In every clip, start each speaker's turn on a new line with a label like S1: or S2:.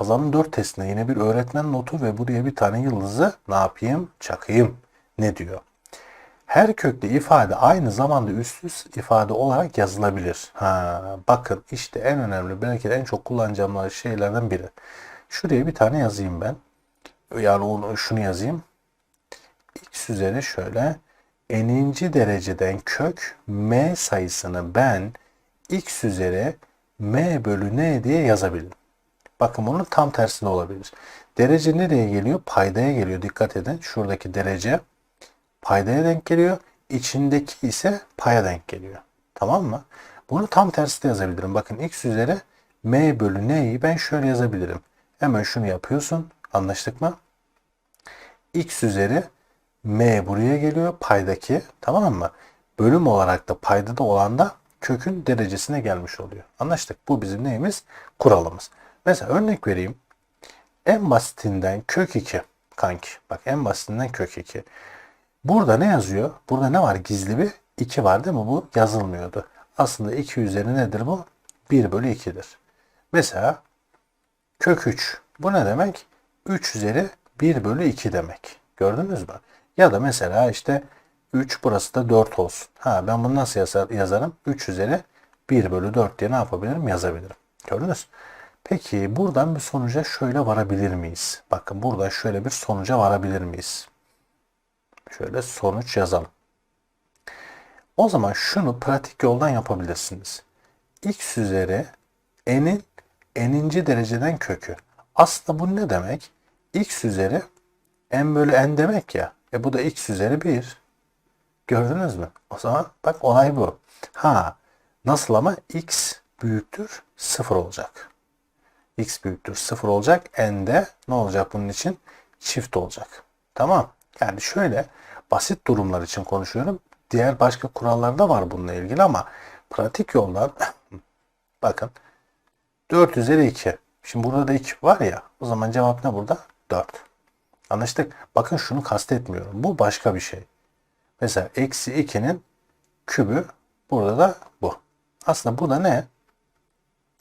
S1: kazanım 4 testine yine bir öğretmen notu ve buraya bir tane yıldızı ne yapayım? Çakayım. Ne diyor? Her köklü ifade aynı zamanda üstsüz ifade olarak yazılabilir. Ha, bakın işte en önemli belki de en çok kullanacağım şeylerden biri. Şuraya bir tane yazayım ben. Yani onu, şunu yazayım. X üzeri şöyle n'inci dereceden kök m sayısını ben x üzeri m bölü n diye yazabilirim. Bakın bunun tam tersi de olabilir. Derece nereye geliyor? Paydaya geliyor. Dikkat edin. Şuradaki derece paydaya denk geliyor. İçindeki ise paya denk geliyor. Tamam mı? Bunu tam tersi de yazabilirim. Bakın x üzeri m bölü n'yi ben şöyle yazabilirim. Hemen şunu yapıyorsun. Anlaştık mı? x üzeri m buraya geliyor. Paydaki. Tamam mı? Bölüm olarak da paydada olan da kökün derecesine gelmiş oluyor. Anlaştık. Bu bizim neyimiz? Kuralımız. Mesela örnek vereyim. En basitinden kök 2 kanki. Bak en basitinden kök 2. Burada ne yazıyor? Burada ne var? Gizli bir 2 var değil mi? Bu yazılmıyordu. Aslında 2 üzeri nedir bu? 1 bölü 2'dir. Mesela kök 3. Bu ne demek? 3 üzeri 1 bölü 2 demek. Gördünüz mü? Ya da mesela işte 3 burası da 4 olsun. Ha ben bunu nasıl yazar, yazarım? 3 üzeri 1 bölü 4 diye ne yapabilirim? Yazabilirim. Gördünüz Peki buradan bir sonuca şöyle varabilir miyiz? Bakın buradan şöyle bir sonuca varabilir miyiz? Şöyle sonuç yazalım. O zaman şunu pratik yoldan yapabilirsiniz. x üzeri n'in n'inci dereceden kökü. Aslında bu ne demek? x üzeri n bölü n demek ya. E bu da x üzeri 1. Gördünüz mü? O zaman bak olay bu. Ha nasıl ama x büyüktür 0 olacak. X büyüktür 0 olacak. n de ne olacak bunun için? Çift olacak. Tamam. Yani şöyle basit durumlar için konuşuyorum. Diğer başka kurallar da var bununla ilgili ama pratik yoldan bakın 4 üzeri 2. Şimdi burada da 2 var ya o zaman cevap ne burada? 4. Anlaştık. Bakın şunu kastetmiyorum. Bu başka bir şey. Mesela eksi 2'nin kübü burada da bu. Aslında bu da ne?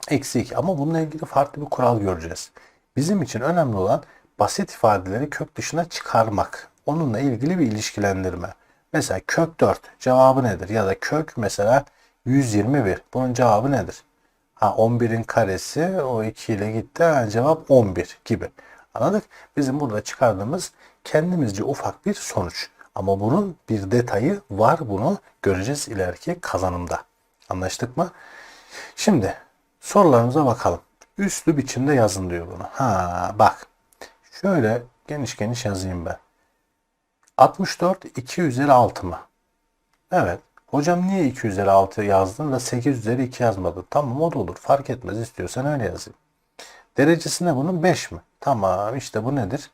S1: Eksi 2. Ama bununla ilgili farklı bir kural göreceğiz. Bizim için önemli olan basit ifadeleri kök dışına çıkarmak. Onunla ilgili bir ilişkilendirme. Mesela kök 4 cevabı nedir? Ya da kök mesela 121. Bunun cevabı nedir? Ha 11'in karesi o 2 ile gitti. Ha, cevap 11 gibi. Anladık? Bizim burada çıkardığımız kendimizce ufak bir sonuç. Ama bunun bir detayı var. Bunu göreceğiz ileriki kazanımda. Anlaştık mı? Şimdi sorularımıza bakalım. Üslü biçimde yazın diyor bunu. Ha bak. Şöyle geniş geniş yazayım ben. 64 2 üzeri 6 mı? Evet. Hocam niye 2 üzeri 6 yazdın da 8 üzeri 2 yazmadın? Tamam o da olur. Fark etmez istiyorsan öyle yazayım. Derecesi ne bunun? 5 mi? Tamam işte bu nedir?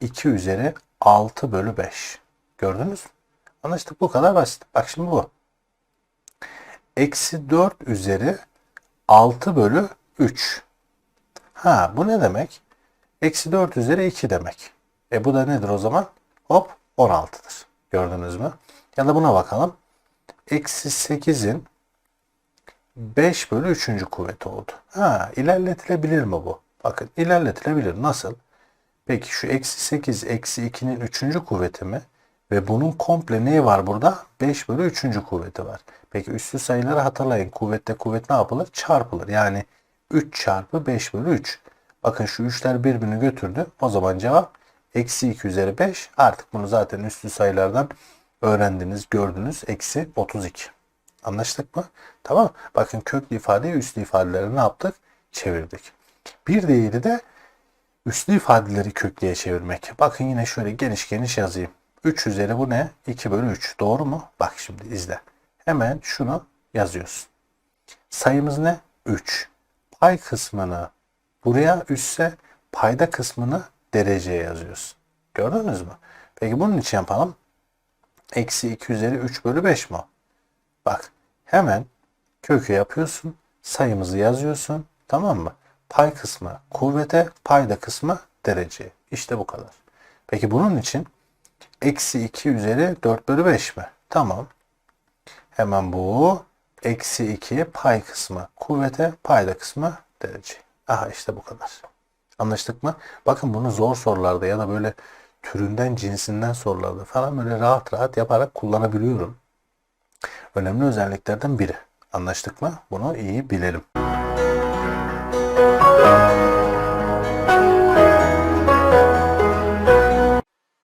S1: 2 üzeri 6 bölü 5. Gördünüz mü? Anlaştık bu kadar basit. Bak şimdi bu. Eksi 4 üzeri 6 bölü 3. Ha bu ne demek? Eksi 4 üzeri 2 demek. E bu da nedir o zaman? Hop 16'dır. Gördünüz mü? Ya da buna bakalım. Eksi 8'in 5 bölü 3. kuvveti oldu. Ha ilerletilebilir mi bu? Bakın ilerletilebilir. Nasıl? Peki şu eksi 8 eksi 2'nin 3. kuvveti mi? Ve bunun komple neyi var burada? 5 bölü 3. kuvveti var. Peki üstü sayıları hatırlayın. Kuvvette kuvvet ne yapılır? Çarpılır. Yani 3 çarpı 5 bölü 3. Bakın şu 3'ler birbirini götürdü. O zaman cevap eksi 2 üzeri 5. Artık bunu zaten üstü sayılardan öğrendiniz, gördünüz. Eksi 32. Anlaştık mı? Tamam. Bakın köklü ifadeyi üslü ifadeleri ne yaptık? Çevirdik. Bir diğeri de üslü ifadeleri köklüye çevirmek. Bakın yine şöyle geniş geniş yazayım. 3 üzeri bu ne? 2 bölü 3. Doğru mu? Bak şimdi izle. Hemen şunu yazıyorsun. Sayımız ne? 3. Pay kısmını buraya üsse payda kısmını dereceye yazıyorsun. Gördünüz mü? Peki bunun için yapalım. Eksi 2 üzeri 3 bölü 5 mi? Bak hemen kökü yapıyorsun. Sayımızı yazıyorsun. Tamam mı? Pay kısmı kuvvete, payda kısmı dereceye. İşte bu kadar. Peki bunun için eksi 2 üzeri 4 bölü 5 mi? Tamam. Hemen bu eksi 2 pay kısmı kuvvete, payda kısmı derece. Aha işte bu kadar. Anlaştık mı? Bakın bunu zor sorularda ya da böyle türünden cinsinden sorularda falan böyle rahat rahat yaparak kullanabiliyorum. Önemli özelliklerden biri. Anlaştık mı? Bunu iyi bilelim.